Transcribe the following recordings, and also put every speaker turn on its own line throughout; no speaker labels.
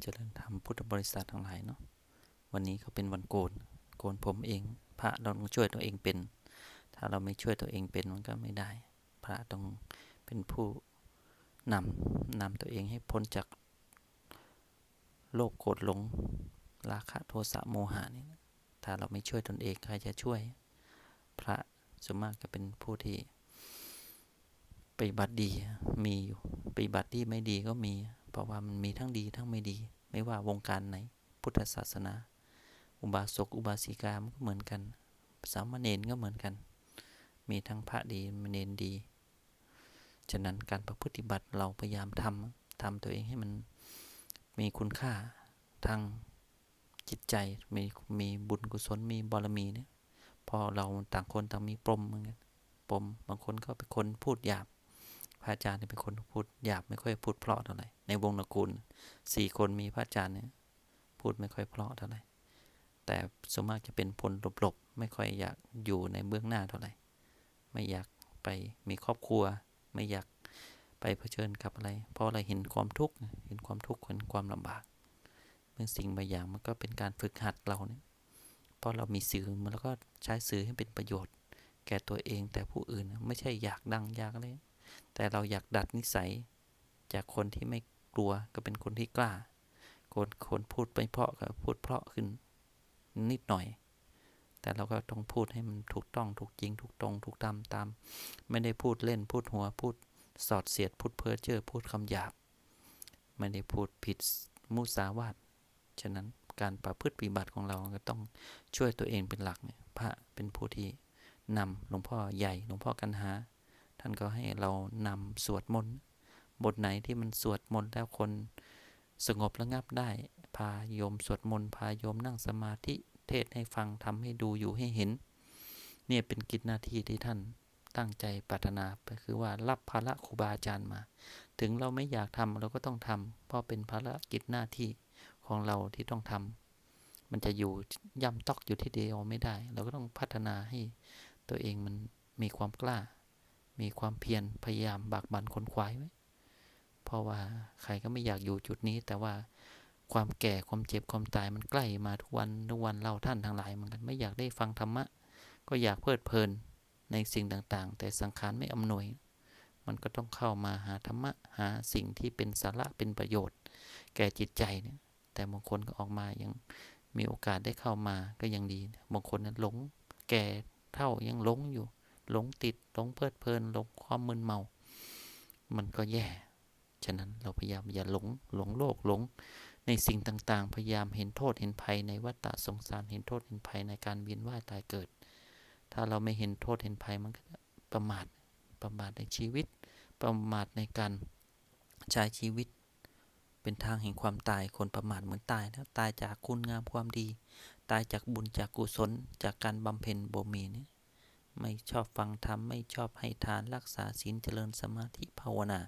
เจริญธรรมพุทธบริษัททั้งหลายเนาะวันนี้ก็เป็นวันโกนโกนผมเอง พระเราต้องช่วยตัวเองเป็น ถ้าเราไม่ช่วยตัวเองเป็นมันก็ไม่ได้ พระต้องเป็นผู้นำนำตัวเองให้พ้นจากโลภโกรธหลงราคะโทสะโมหะนี่นะถ้าเราไม่ช่วยตนเองใครจะช่วย พระส่วนมากก็เป็นผู้ที่ปฏิบัติดีมีอยู่ปฏิบัติดีไม่ดีก็มี เพราะว่ามันมีทั้งดีทั้งไม่ดี ไม่ว่าวงการไหน พุทธศาสนา อุบาสกอุบาสิกามันก็เหมือนกัน สามเณรก็เหมือนกัน มีทั้งพระดีเนนดี ฉะนั้นการประพฤติบัติเราพยายามทำทำตัวเองให้มันมีคุณค่าทางจิตใจมีมีบุญกุศลมีบารมีเนี่ยพอเราต่างคนต่างมีปมเหมือนกันปมบางคนก็เป็นคนพูดหยาบ ระอาจารย์เป็นคนพูดหยาบไม่ค่อยพูดเพราะเท่าไหร่ในวงตระกูลสี่คนมีพระอาจารย์เนี่ยพูดไม่ค่อยเพราะเท่าไหร่แต่ส่วนมากจะเป็นผลหลบๆไม่ค่อยอยากอยู่ในเบื้องหน้าเท่าไหร่ไม่อยากไปมีครอบครัว ไม่อยากไปเผชิญกับอะไร เพราะอะไรเห็นความทุกข์เห็นความทุกข์เห็นความลำบากบางสิ่งบางอย่างมันก็เป็นการฝึกหัดเราเนี่ยเพราะเรามีสื่อมันแล้วก็ใช้สื่อให้เป็นประโยชน์ แก่ตัวเองแต่ผู้อื่นไม่ใช่อยากดังอยากอะไร แต่เราอยากดัดนิสัย จากคนที่ไม่กลัวก็เป็นคนที่กล้า คนคนพูดไปเพาะก็พูดเพาะขึ้น นิดหน่อย แต่เราก็ต้องพูดให้มันถูกต้องถูกจริงถูกตรงถูกตามตาม ไม่ได้พูดเล่นพูดหัวพูดสอดเสียดพูดเพ้อเจ้อพูดคำหยาบ ไม่ได้พูดผิดมุสาวาทฉะนั้นการประพฤติปฏิบัติของเราก็ต้องช่วยตัวเองเป็นหลักเนี่ยพระเป็นผู้ที่นำหลวงพ่อใหญ่หลวงพ่อกันหาานก็ให้เรานำสวดมนต์บทไหนที่มันสวดมนต์แล้วคนสงบระงับได้ พาโยมสวดมนต์พาโยมนั่งสมาธิเทศให้ฟังทำให้ดูอยู่ให้เห็น เนี่ยเป็นกิจหน้าที่ที่ท่านตั้งใจปรารถนาคือว่ารับภาระครูบาอาจารย์มา ถึงเราไม่อยากทำเราก็ต้องทำเพราะเป็นภารกิจหน้าที่ของเราที่ต้องทำมันจะอยู่ย่ำตอกอยู่ที่เดียวไม่ได้ เราก็ต้องพัฒนาให้ตัวเองมันมีความกล้า มีความเพียรพยายามบากบั่นขนขวายไว้เพราะว่าใครก็ไม่อยากอยู่จุดนี้ แต่ว่าความแก่ความเจ็บความตายมันใกล้มาทุกวันทุกวันเราท่านทั้งหลายเหมือนกันไม่อยากได้ฟังธรรมะ ก็อยากเพลิดเพลินในสิ่งต่างๆ แต่สังขารไม่อำนวย มันก็ต้องเข้ามาหาธรรมะหาสิ่งที่เป็นสาระเป็นประโยชน์ แก่จิตใจเนี่ยแต่บางคนก็ออกมายังมีโอกาสได้เข้ามาก็ยังดี บางคนนั้นหลง แก่เท่ายังหลงอยู่ หลงติดหลงเพลิดเพลินหลงความมึนเมา มันก็แย่ ฉะนั้นเราพยายามอย่าหลงหลงโลกหลง ในสิ่งต่างๆ พยายามเห็นโทษเห็นภัยในวัฏฏะสงสารเห็นโทษเห็นภัยในการเวียนว่ายตายเกิด ถ้าเราไม่เห็นโทษเห็นภัยมันก็ประมาทประมาทในชีวิต ประมาทในการใช้ชีวิตเป็นทางแห่งความตายคนประมาทเหมือนตายนะตายจากคุณงามความดี ตายจากบุญจากกุศลจากการบำเพ็ญบ่มีเนี่ย ไม่ชอบฟังธรรม ไม่ชอบให้ทานรักษาศีลเจริญสมาธิภาวนา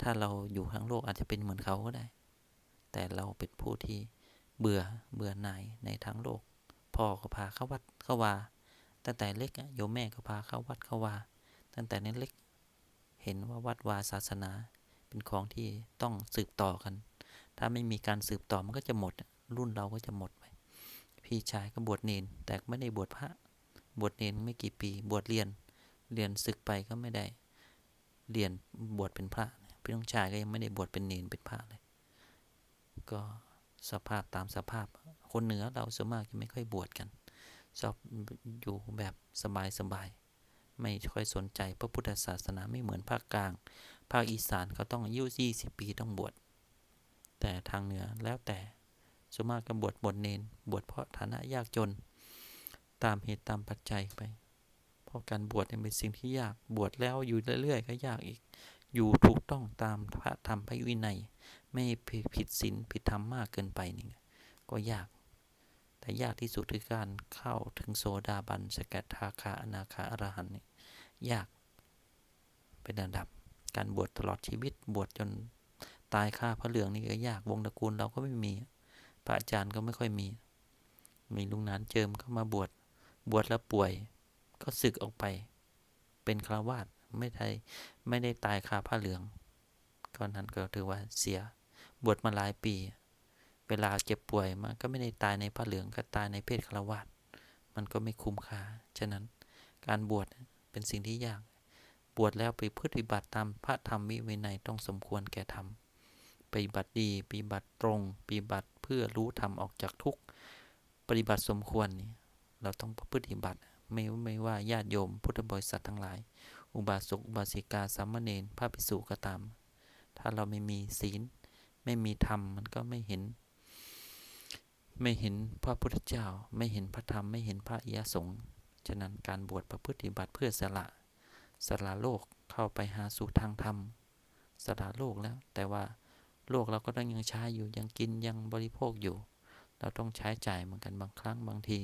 ถ้าเราอยู่ทั้งโลกอาจจะเป็นเหมือนเขาก็ได้ แต่เราเป็นผู้ที่เบื่อเบื่อหน่ายในทั้งโลก พ่อก็พาเข้าวัดเข้าวาตั้งแต่เล็กโยมแม่ก็พาเข้าวัดเข้าวาตั้งแต่นั้นเล็กเห็นว่าวัดวาศาสนา เป็นของที่ต้องสืบต่อกัน ถ้าไม่มีการสืบต่อมันก็จะหมดรุ่นเราก็จะหมดไปพี่ชายก็บวชเนนแต่ไม่ได้บวชพระ บวชเนนไม่กี่ปี บวชเรียน เรียนศึกไปก็ไม่ได้ เรียนบวชเป็นพระพี่น้องชายก็ยังไม่ได้บวชเป็นเนนเป็นพระเลย ก็สภาพตามสภาพ คนเหนือเราส่วนมากจะไม่ค่อยบวชกันชอบอยู่แบบสบายสบายไม่ค่อยสนใจพระพุทธศาสนาไม่เหมือนภาคกลาง ภาคอีสานเขาต้องอายุ20 ปีต้องบวช แต่ทางเหนือแล้วแต่สมมากก็บวชบวชเนน บวชเพราะฐานะยากจน ตามเหตุตามปัจจัยไป เพราะการบวชเป็นสิ่งที่ยากบวชแล้วอยู่เรื่อยๆ ก็ยากอีก อยู่ถูกต้องตามพระธรรมพระวินัย ไม่ผิดศีลผิดธรรมมากเกินไปนี่ก็ยาก แต่ยากที่สุดคือการเข้าถึงโซดาบันสกัดทาคาอนาคาอรหันนี่ยากเป็นระดับ การบวชตลอดชีวิตบวชจนตายค่าพระเหลืองนี่ก็ยากวงตระกูลเราก็ไม่มี พระอาจารย์ก็ไม่ค่อยมี มีลุงนานเจิมเข้ามาบวช บวชแล้วป่วย ก็ศึกออกไป เป็นคราวาสไม่ได้ไม่ได้ตายคาผ้าเหลืองก็นั้นก็ถือว่าเสียบวชมาหลายปี เวลาเจ็บป่วยมันก็ไม่ได้ตายในผ้าเหลืองก็ตายในเพศคารวาสมันก็ไม่คุ้มค่าฉะนั้นการบวชเป็นสิ่งที่ยาก บวชแล้วไปพฤติบัติตามพระธรรมวิวินัยต้องสมควรแก่ธรรมปฏิบัติดีปฏิบัติตรงปฏิบัติเพื่อรู้ธรรมออกจากทุกข์ปฏิบัติสมควรนี่ เราต้องปฏิบัติไม่ไม่ว่าญาติโยมพุทธบริษัททั้งหลาย อุบาสกอุบาสิกาสามเณรพระภิกษุก็ตาม ถ้าเราไม่มีศีล ไม่มีธรรมมันก็ไม่เห็น ไม่เห็นพระพุทธเจ้า ไม่เห็นพระธรรมไม่เห็นพระอิยสงฆ์ฉะนั้นการบวชประพฤติบัติเพื่อสละสละโลกเข้าไปหาสู่ทางธรรมสละโลกแล้ว แต่ว่าโลกเราก็ต้องยังใช้อยู่ยังกินยังบริโภคอยู่ เราต้องใช้จ่ายเหมือนกันบางครั้งบางที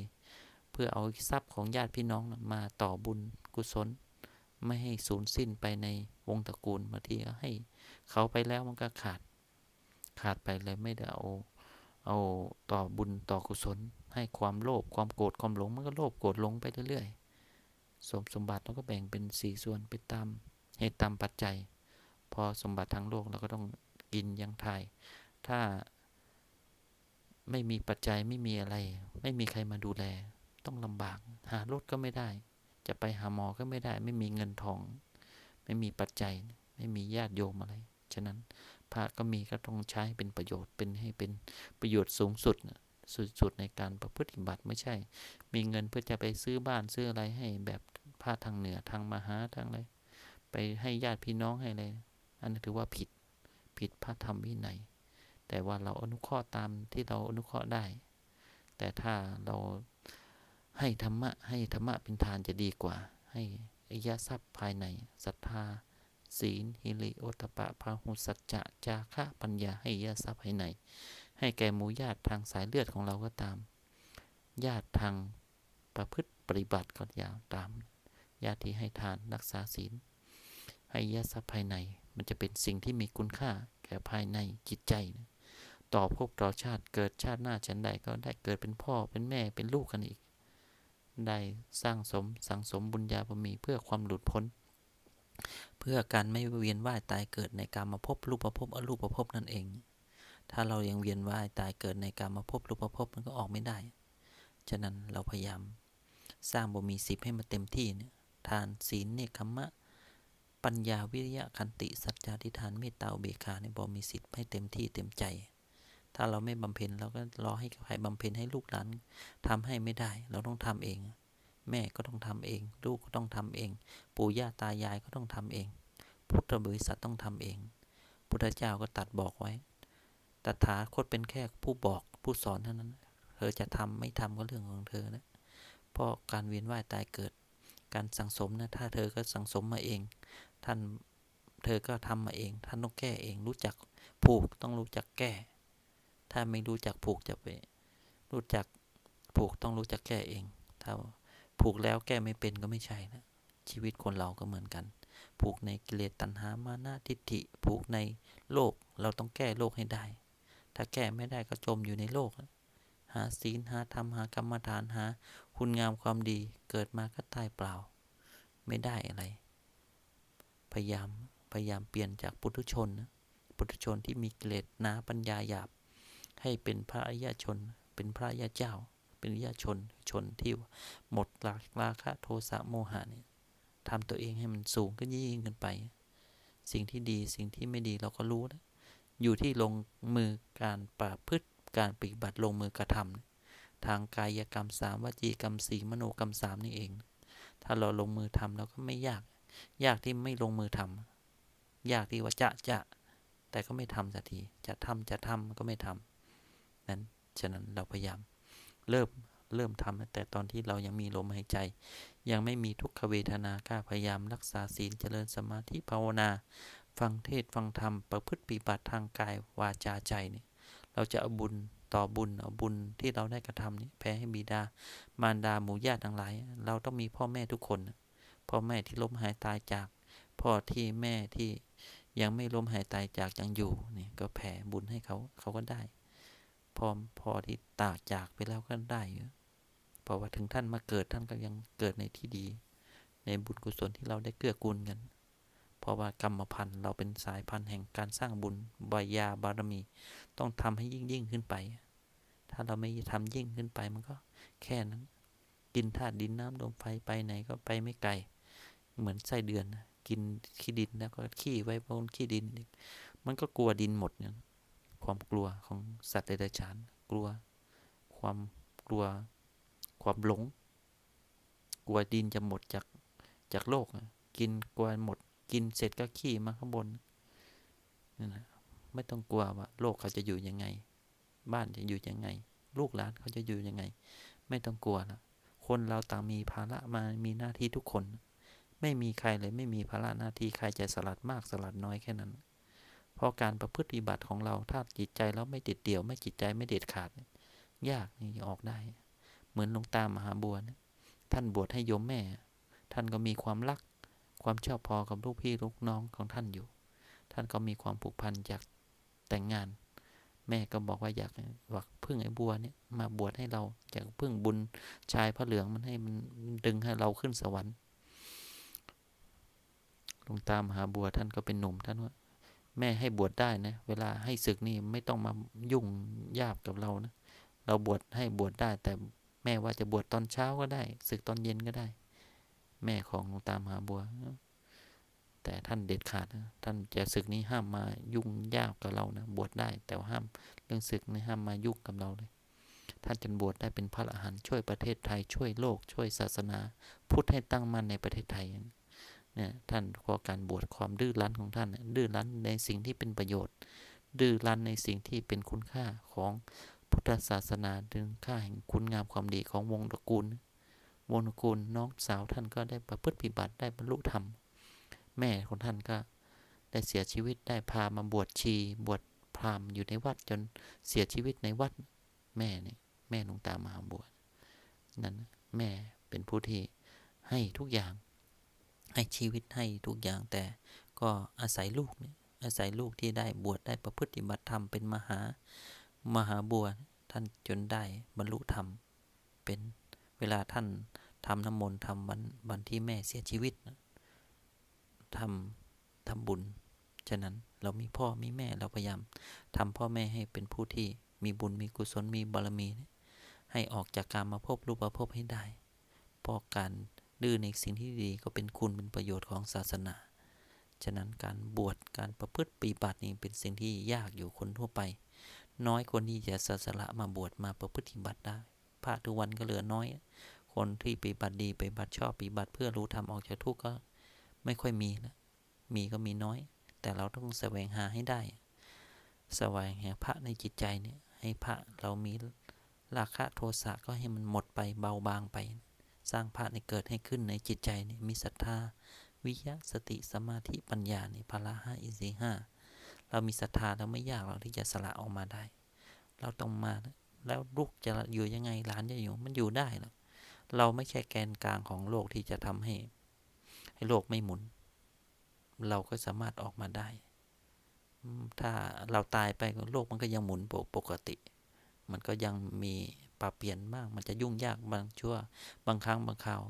เพื่อเอาทรัพย์ของญาติพี่น้องมาต่อบุญกุศล ไม่ให้สูญสิ้นไปในวงตระกูลบางทีก็ให้เขาไปแล้วมันก็ขาด ขาดไปเลยไม่ได้เอาเอาต่อบุญต่อกุศล ให้ความโลภความโกรธความหลงมันก็โลภโกรธหลงไปเรื่อยๆสมสมบัติเราก็แบ่งเป็นสี่ส่วนไปตามเหตุตามปัจจัย พอสมบัติทางโลกเราก็ต้องกินยังทาย ถ้าไม่มีปัจจัยไม่มีอะไร ไม่มีใครมาดูแล ต้องลำบาก หารถก็ไม่ได้ จะไปหาหมอก็ไม่ได้ ไม่มีเงินทอง ไม่มีปัจจัย ไม่มีญาติโยมอะไร ฉะนั้นพระก็มีก็ต้องใช้เป็นประโยชน์เป็นให้เป็นประโยชน์สูงสุดสุดๆในการประพฤติบัติไม่ใช่ มีเงินเพื่อจะไปซื้อบ้านซื้ออะไรให้แบบพระทางเหนือทางมหาทางอะไรไปให้ญาติพี่น้องให้เลยอันนี้ถือว่าผิดผิดพระธรรมวินัยแต่ว่าเราอนุเคราะห์ตามที่เราอนุเคราะห์ได้ แต่ถ้าเรา ให้ธรรมะ ให้ธรรมะเป็นทานจะดีกว่า ให้อายะทรัพย์ภายในศรัทธา ศีลฮิริโอตปะพาหุสัจจะจาคะปัญญาให้อยะทรัพย์ภายใน ให้แก่หมู่ญาติทางสายเลือดของเราก็ตาม ญาติทางประพฤติปฏิบัติก็ยางตาม ญาติที่ให้ทานรักษาศีล ให้ยะทรัพย์ภายใน มันจะเป็นสิ่งที่มีคุณค่าแก่ภายในจิตใจนะต่อภพต่อชาติเกิดชาติหน้าฉันใดก็ได้เกิดเป็นพ่อเป็นแม่เป็นลูกกันอีก ได้สร้างสมสังสมบุญญาบารมีเพื่อความหลุดพ้น เพื่อการไม่เวียนว่ายตายเกิดในการมาพบรูปภพอรูปภพนั่นเอง ถ้าเรายังเวียนว่ายตายเกิดในการมาพบรูปภพมันก็ออกไม่ได้ ฉะนั้นเราพยายาม สร้างบารมีสิบให้มันเต็มที่เนี่ยทานศีลเนคขมะ ปัญญาวิริยะคันติสัจจาธิฐานเมตตาเบคาในบ่มีสิทธิ์ให้เต็มที่เต็มใจ ถ้าเราไม่บำเพ็ญเราก็รอให้ใครบำเพ็ญให้ลูกหลานทำให้ไม่ได้ เราต้องทำเอง แม่ก็ต้องทำเอง ลูกก็ต้องทำเอง ปู่ย่าตายายก็ต้องทำเอง พุทธบริษัทต้องทำเอง พุทธเจ้าก็ตัดบอกไว้ ตถาคตเป็นแค่ผู้บอกผู้สอนเท่านั้น เธอจะทำไม่ทำก็เรื่องของเธอนะเพราะการเวียนว่ายตายเกิด การสังสมนะถ้าเธอก็สังสมมาเอง ท่านเธอก็ทำมาเอง ท่านต้องแก้เอง รู้จักผูกต้องรู้จักแก้ ถ้าไม่รู้จักผูกจะไป รู้จักผูกต้องรู้จักแก้เอง ถ้าผูกแล้วแก้ไม่เป็นก็ไม่ใช่นะ ชีวิตคนเราก็เหมือนกัน ผูกในกิเลสตัณหามานะทิฏฐิ ผูกในโลก เราต้องแก้โลกให้ได้ ถ้าแก้ไม่ได้ก็จมอยู่ในโลก หาศีลหาธรรมหากรรมฐานหา คุณงามความดี เกิดมาก็ตายเปล่า ไม่ได้อะไร พยายามพยายามเปลี่ยนจากปุถุชนนะปุถุชนที่มีกิเลดนาปัญญาหยาบ ให้เป็นพระอริยชน เป็นพระอริยเจ้า เป็นอริยชนชนที่หมดราราคะโทสะโมหะเนี่ยทำตัวเองให้มันสูงขึ้นยิ่งขึ้นไป สิ่งที่ดีสิ่งที่ไม่ดีเราก็รู้นะอยู่ที่ลงมือการปราพฤติการปฏิบัติลงมือกระทำทางกายกรรมสามวจีกรรมสีมโนกรรมสามนี่เอง ถ้าเราลงมือทำเราก็ไม่ยาก ยากที่ไม่ลงมือทำยากที่ว่าจะจะ แต่ก็ไม่ทำสักที จะทำจะทำก็ไม่ทำ นั้น ฉะนั้นเราพยายาม เริ่มเริ่มทำแต่ตอนที่เรายังมีลมหายใจ ยังไม่มีทุกขเวทนาก้าพยายามรักษาศีลเจริญสมาธิภาวนา ฟังเทศฟังธรรมประพฤติปฏิบัติทางกายวาจาใจเนี่ยเราจะเอาบุญต่อบุญเอาบุญที่เราได้กระทำนี่แผ่ให้บิดามารดาหมู่ญาติทั้งหลาย เราต้องมีพ่อแม่ทุกคน พ่อแม่ที่ล้มหายตายจาก พ่อที่แม่ที่ยังไม่ล้มหายตายจากยังอยู่เนี่ยก็แผ่บุญให้เขาเขาก็ได้ พอพอที่ตากจากไปแล้วก็ได้เพราะว่าถึงท่านมาเกิดท่านก็ยังเกิดในที่ดี ในบุญกุศลที่เราได้เกื้อกูลกัน เพราะว่ากรรมพันธ์เราเป็นสายพันธ์แห่งการสร้างบุญบายาบารมี ต้องทำให้ยิ่งยิ่งขึ้นไป ถ้าเราไม่ทำยิ่งขึ้นไปมันก็แค่นั้น กินธาตุดินน้ำลมไฟไปไหนก็ไปไม่ไกล เหมือนไส้เดือนนะกินขี้ดินแล้วก็ขี้ไว้บนขี้ดิน มันก็กลัวดินหมดเนี่ย ความกลัวของสัตว์เดรัจฉาน กลัว ความกลัว ความหลง กลัวดินจะหมดจากจากโลกนะกินกลัวหมด กินเสร็จก็ขี้มาข้างบนนั่นะไม่ต้องกลัวว่าโลกเขาจะอยู่ยังไง บ้านจะอยู่ยังไง ลูกหลานเขาจะอยู่ยังไง ไม่ต้องกลัวละคนเราต่างมีภาระมามีหน้าที่ทุกคน ไม่มีใครเลยไม่มีภาระหน้าที่ใครจะสลัดมากสลัดน้อยแค่นั้น ราะการประพฤติบัติของเราถ้าจิตใจเราไม่ติดเดี่ยว ไม่จิตใจไม่เด็ดขาด ยากนี่ออกได้ เหมือนหลวงตามหาบัวนะท่านบวชให้โยมแม่ ท่านก็มีความรัก ความชอบพอกับลูกพี่ลูกน้องของท่านอยู่ ท่านก็มีความผูกพันจากแต่งงาน แม่ก็บอกว่าอยากว่าพึ่งไอ้บัวเนี่ยมาบวชให้เราอยากพึ่งบุญชายพระเหลืองมันให้มันดึงให้เราขึ้นสวรรค์หลวงตามหาบัวท่านก็เป็นหนุ่มท่านว่า แม่ให้บวชได้นะ เวลาให้ศึกนี่ไม่ต้องมายุ่งยากกับเรานะ เราบวชให้บวชได้ แต่แม่ว่าจะบวชตอนเช้าก็ได้ศึกตอนเย็นก็ได้ แม่ของหลวงตามหาบัว แต่ท่านเด็ดขาดนะท่านจะศึกนี้ห้ามมายุ่งยากกับเรานะบวชได้ แต่ห้ามเรื่องศึกนี่ห้ามมายุ่งกับเราเลยท่านจนบวชได้เป็นพระอรหันต์ช่วยประเทศไทยช่วยโลกช่วยศาสนา พุทธให้ตั้งมั่นในประเทศไทยเนี่ยท่านขอการบวชความดื้อรั้นของท่าน ดื้อรั้นในสิ่งที่เป็นประโยชน์ ดื้อรั้นในสิ่งที่เป็นคุณค่าของพุทธศาสนาดึงค่าแห่งคุณงามความดีของวงตระกูล วงตระกูลน้องสาวท่านก็ได้ประพฤติปฏิบัติได้บรรลุธรรม แม่ของท่านก็ได้เสียชีวิตได้พามาบวชชี บวชพราหมณ์อยู่ในวัดจนเสียชีวิตในวัดแม่เนี่ยแม่หลวงตามหาบวชนั้นแม่เป็นผู้ที่ให้ทุกอย่าง ให้ชีวิตให้ทุกอย่างแต่ก็อาศัยลูกเนี่ยอาศัยลูกที่ได้บวชได้ประพฤติบัติธรรมเป็นมหามหาบัวท่านจนได้บรรลุธรรม เป็นเวลาท่านทำน้ำมนต์ทำวันวันที่แม่เสียชีวิตทำทำบุญ ฉะนั้นเรามีพ่อมีแม่เราพยายามทำพ่อแม่ให้เป็นผู้ที่มีบุญมีกุศลมีบารมี ให้ออกจากการมาพบรูปภพบให้ได้เพราะการ ดื้อในสิ่งที่ดีก็เป็นคุณเป็นประโยชน์ของศาสนา ฉะนั้นการบวชการประพฤติปฏิบัตินี่เป็นสิ่งที่ยากอยู่คนทั่วไป น้อยคนที่จะสสละมาบวชมาประพฤติบัติได้พระทุกวันก็เหลือน้อย คนที่ปฏิบัติดีปฏิบัติชอบปฏิบัติเพื่อรู้ธรรมออกจากทุกข์ก็ไม่ค่อยมีแล้วมีก็มีน้อย แต่เราต้องแสวงหาให้ได้ แสวงหาพระในจิตใจเนี่ยให้พระเรามีราคะโทสะก็ให้มันหมดไปเบาบางไป สร้างพระในเกิดให้ขึ้นในจิตใจเนี่ยมีศรัทธา วิยะสติสมาธิปัญญาเนี่พละห้าอินทรีห้าเรามีศรัทธาเราไม่ยากเราที่จะสละออกมาได้ เราต้องมาแล้วลูกจะอยู่ยังไงหลานจะอยู่มันอยู่ได้หรอกเราไม่ใช่แกนกลางของโลกที่จะทำให้ ให้โลกไม่หมุน เราก็สามารถออกมาได้ ถ้าเราตายไปโลกมันก็ยังหมุนปกติ มันก็ยังมี ปรับเปลี่ยนบ้างมันจะยุ่งยากบางชั่ว บางครั้งบางคราว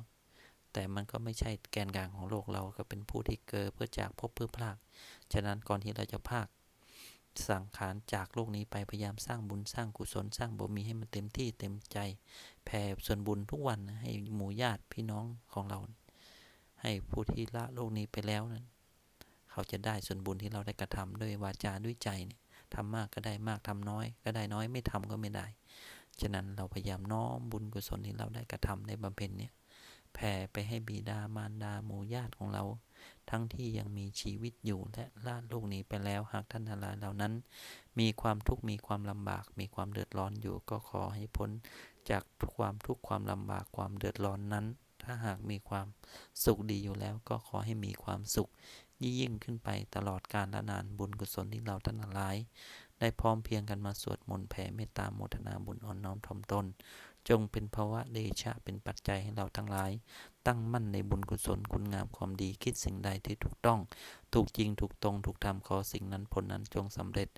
แต่มันก็ไม่ใช่แกนกลางของโลกเราก็เป็นผู้ที่เกิดเพื่อจากพบเพื่อพลาก ฉะนั้นก่อนที่เราจะภาคสังขารจากโลกนี้ไปพยายามสร้างบุญสร้างกุศลสร้างบุญมีให้มันเต็มที่เต็มใจ แผ่ส่วนบุญทุกวันให้หมู่ญาติพี่น้องของเรา ให้ผู้ที่ละโลกนี้ไปแล้วนั้น เขาจะได้ส่วนบุญที่เราได้กระทำด้วยวาจาด้วยใจเนี่ยทำมากก็ได้มากทำน้อย ก็ได้น้อยไม่ทำก็ไม่ได้ ฉะนั้นเราพยายามน้อมบุญกุศลที่เราได้กระทำในบำเพ็ญเนี่ยแผ่ไปให้บิดามารดาหมู่ญาติของเรา ทั้งที่ยังมีชีวิตอยู่และละโลกนี้ไปแล้วหากท่านทั้งหลายเหล่านั้น มีความทุกข์มีความลำบาก มีความเดือดร้อนอยู่ก็ขอให้พ้น จากความทุกข์ความลำบากความเดือดร้อนนั้น ถ้าหากมีความสุขดีอยู่แล้ว ก็ขอให้มีความสุขยิ่งขึ้นไปตลอดกาลละนานบุญกุศลที่เราท่านหลาย ได้พร้อมเพียงกันมาสวดมนต์แผ่เมตตาโมทนาบุญอ่อนน้อมถ่อมตน จงเป็นภาวะเดชะเป็นปัจจัยให้เราทั้งหลาย ตั้งมั่นในบุญกุศลคุณงามความดีคิดสิ่งใดที่ถูกต้อง ถูกจริงถูกตรงถูกทำขอสิ่งนั้นผลนั้นจงสำเร็จ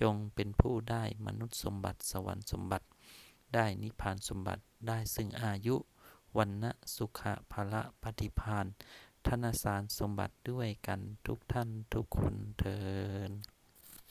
จงเป็นผู้ได้มนุษย์สมบัติสวรรค์สมบัติ ได้นิพพานสมบัติได้ซึ่งอายุวันนะสุขะภละปฏิพานธนสารสมบัติด้วยกันทุกท่านทุกคนเทิน